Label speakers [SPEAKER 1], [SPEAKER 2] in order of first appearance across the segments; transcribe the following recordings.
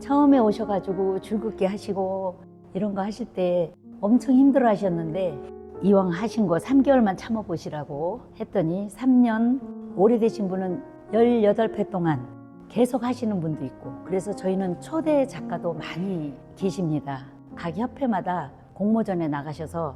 [SPEAKER 1] 처음에 오셔가지고 줄긋기 하시고 이런 거 하실 때 엄청 힘들어 하셨는데 이왕 하신 거 3개월만 참아보시라고 했더니 3년 오래되신 분은 18회 동안 계속 하시는 분도 있고 그래서 저희는 초대 작가도 많이 계십니다. 각 협회마다 공모전에 나가셔서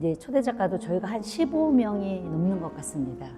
[SPEAKER 1] 이제 초대 작가도 저희가 한 15명이 넘는 것 같습니다.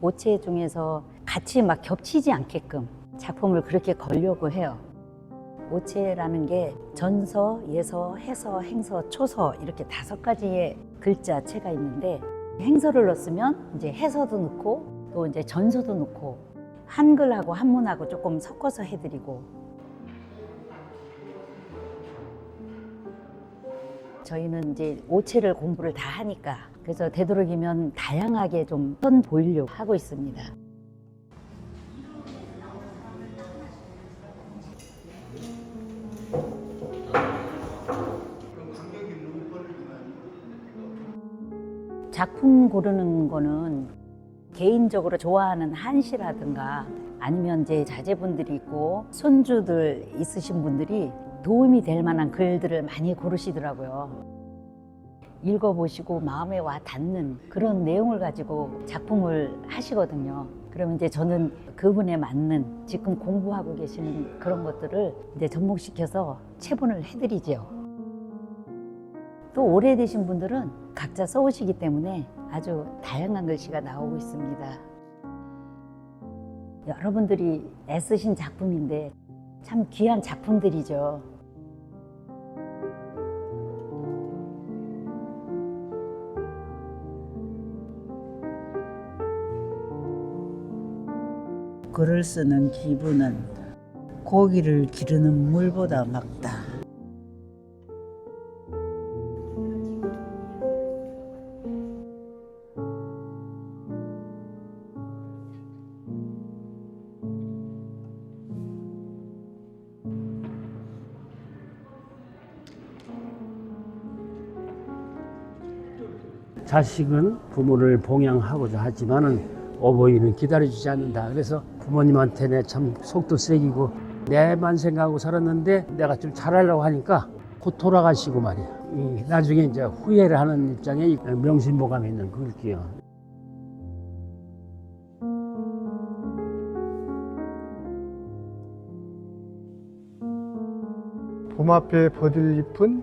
[SPEAKER 1] 모체 중에서 같이 막 겹치지 않게끔 작품을 그렇게 걸려고 해요. 모체라는 게 전서, 예서, 해서, 행서, 초서 이렇게 다섯 가지의 글자체가 있는데 행서를 넣었으면 이제 해서도 넣고 또 이제 전서도 넣고 한글하고 한문하고 조금 섞어서 해드리고 저희는 이제 오체를 공부를 다 하니까 그래서 되도록이면 다양하게 좀 선 보이려고 하고 있습니다. 작품 고르는 거는 개인적으로 좋아하는 한시라든가 아니면 이제 자제분들이 있고 손주들 있으신 분들이 도움이 될 만한 글들을 많이 고르시더라고요. 읽어보시고 마음에 와 닿는 그런 내용을 가지고 작품을 하시거든요. 그러면 이제 저는 그분에 맞는 지금 공부하고 계시는 그런 것들을 이제 접목시켜서 체본을 해드리죠. 또 오래되신 분들은 각자 써오시기 때문에 아주 다양한 글씨가 나오고 있습니다. 여러분들이 애쓰신 작품인데 참 귀한 작품들이죠.
[SPEAKER 2] 글을 쓰는 기분은 고기를 기르는 물보다 맑다.
[SPEAKER 3] 자식은 부모를 봉양하고자 하지만은 어버이는 기다려주지 않는다. 그래서 부모님한테 내참 속도 세기고 내만 생각하고 살았는데 내가 좀 잘하려고 하니까 곧 돌아가시고 말이야. 이 나중에 이제 후회를 하는 입장에 이 명심보감이 있는 글귀요.
[SPEAKER 4] 봄 앞에 버들잎은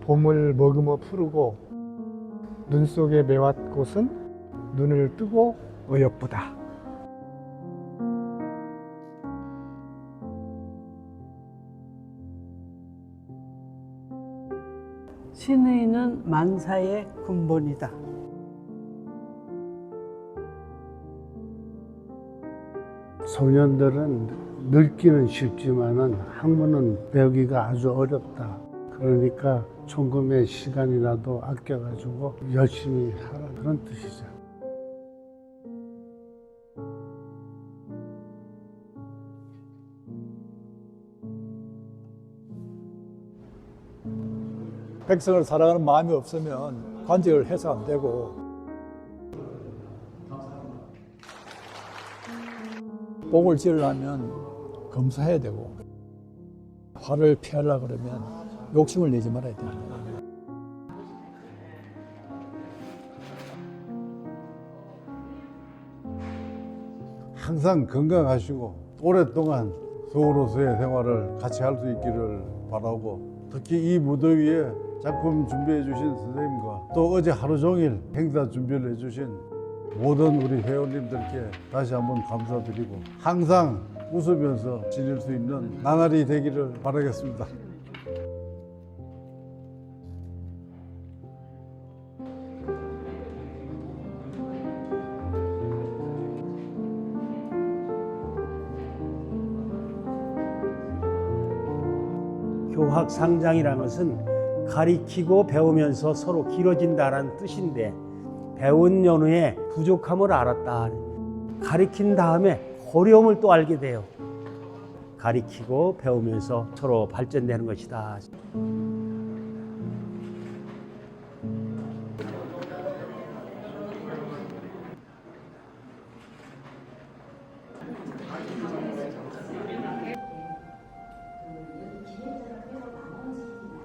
[SPEAKER 4] 봄을 머금어 푸르고 눈 속의 매화꽃은 눈을 뜨고 어여쁘다.
[SPEAKER 2] 신의는 만사의 근본이다.
[SPEAKER 3] 소년들은 늙기는 쉽지만은 학문은 배우기가 아주 어렵다. 그러니까 조금의 시간이라도 아껴가지고 열심히 하라. 그런 뜻이죠.
[SPEAKER 5] 백성을 사랑하는 마음이 없으면 관직을 해서 안 되고. 복을 지으려면 검사해야 되고. 화를 피하려 그러면 욕심을 내지 말아야 됩니다.
[SPEAKER 6] 항상 건강하시고 오랫동안 서울로서의 생활을 같이 할 수 있기를 바라고 특히 이 무더위에 작품 준비해 주신 선생님과 또 어제 하루 종일 행사 준비를 해 주신 모든 우리 회원님들께 다시 한번 감사드리고 항상 웃으면서 지낼 수 있는 나날이 되기를 바라겠습니다.
[SPEAKER 3] 교학 상장이라는 것은 가리키고 배우면서 서로 길어진다라는 뜻인데 배운 연후에 부족함을 알았다. 가리킨 다음에 어려움을 또 알게 돼요. 가리키고 배우면서 서로 발전되는 것이다.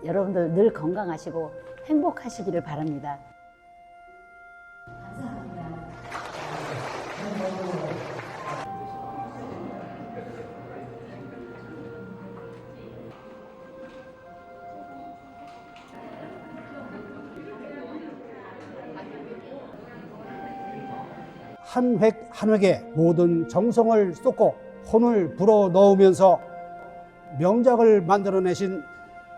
[SPEAKER 1] 여러분들 늘 건강하시고 행복하시기를 바랍니다.
[SPEAKER 7] 한 획 한 획에 모든 정성을 쏟고 혼을 불어 넣으면서 명작을 만들어내신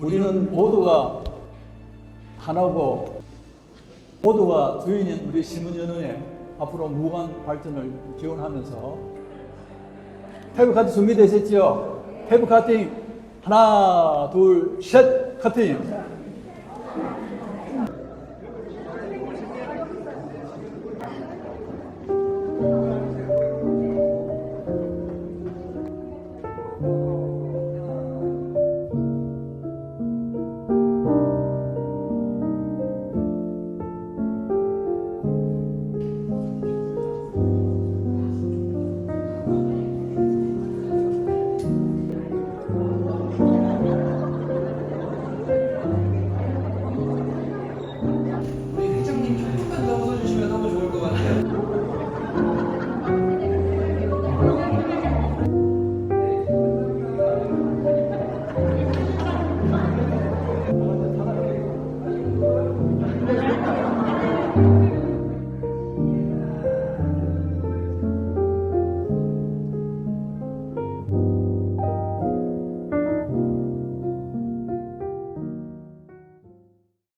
[SPEAKER 5] 우리는 모두가 하나고 모두가 주인인 우리 신문연은의 앞으로 무한 발전을 기원하면서 테이블 카팅 준비되셨죠? 테이블 카팅 하나 둘 셋 카팅